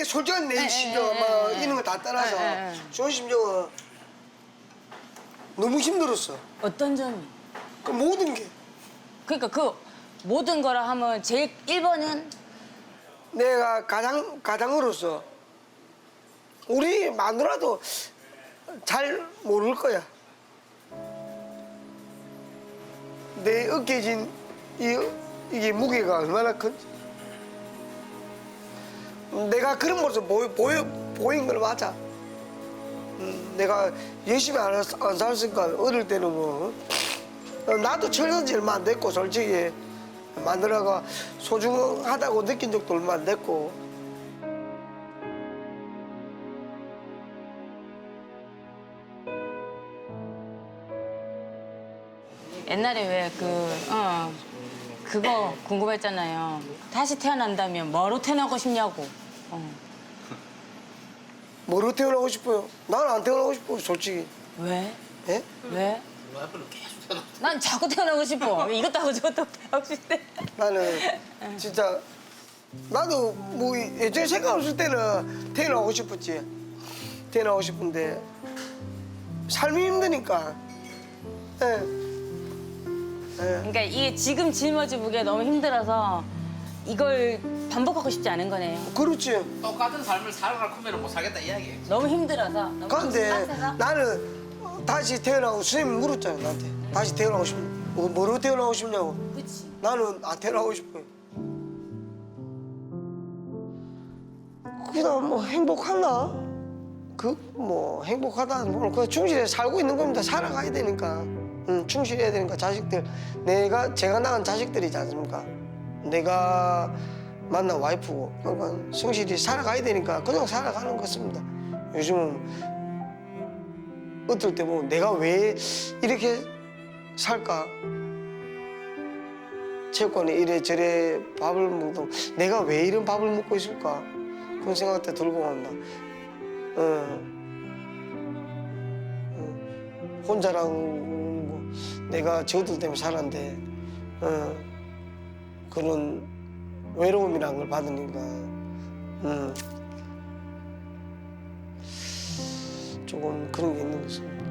내 솔직한 내 에, 심정, 에, 뭐 에, 에. 이런 거 다 떠나서 에, 에, 에. 좋은 심정은 너무 힘들었어. 어떤 점이? 그 모든 게 그러니까 그 모든 거라 하면 제일 1번은 내가 가장 가장으로서 우리 마누라도 잘 모를 거야. 내 어깨에 진 이, 이게 무게가 얼마나 큰지. 내가 그런 모습 보여, 보여, 보인 건 맞아. 음, 내가 열심히 안, 살- 안 살았으니까 어릴 때는 뭐 어, 나도 철든 지 얼마 안 됐고 솔직히. 마누라가 소중하다고 느낀 적도 얼마 안 됐고. 옛날에 왜그 어, 그거 궁금했잖아요. 다시 태어난다면 뭐로 태어나고 싶냐고. 어. 뭐로 태어나고 싶어요? 나는 안 태어나고 싶어 솔직히 왜? 예? 왜? 난 자꾸 태어나고 싶어. 이것도 하고 저것도 하고 싶대. 나는 진짜 나도 뭐 예전에 생각 없을 때는 태어나고 싶었지 태어나고 싶은데 삶이 힘드니까 예. 예. 그러니까 이게 지금 짊어지 보기가 너무 힘들어서 이걸 반복하고 싶지 않은 거네요. 그렇지 똑같은 삶을 살아라 크면 못 살겠다 이야기. 너무 힘들어서. 너무 그런데 빡세서. 나는 다시 태어나고 선생님이 물었잖아 나한테 다시 태어나고 싶냐 뭐, 뭐로 태어나고 싶냐고 그치. 나는 안 태어나고 싶어요 그냥 뭐 행복하나? 그 뭐 행복하다 뭐그 충실히 살고 있는 겁니다. 살아가야 되니까. 응, 충실해야 되니까 자식들. 내가 제가 낳은 자식들이지 않습니까? 내가 만난 와이프고 그러니까 성실히 살아가야 되니까 그냥 살아가는 것입니다. 요즘은 어떨 때 보면 내가 왜 이렇게 살까? 체육관에 이래저래 밥을 먹도 내가 왜 이런 밥을 먹고 있을까? 그런 생각도 들고 합니다. 어. 어. 혼자랑 뭐 내가 저들 때문에 살았는데 어. 그런 외로움이라는 걸 받으니까 음. 조금 그런 게 있는 거죠.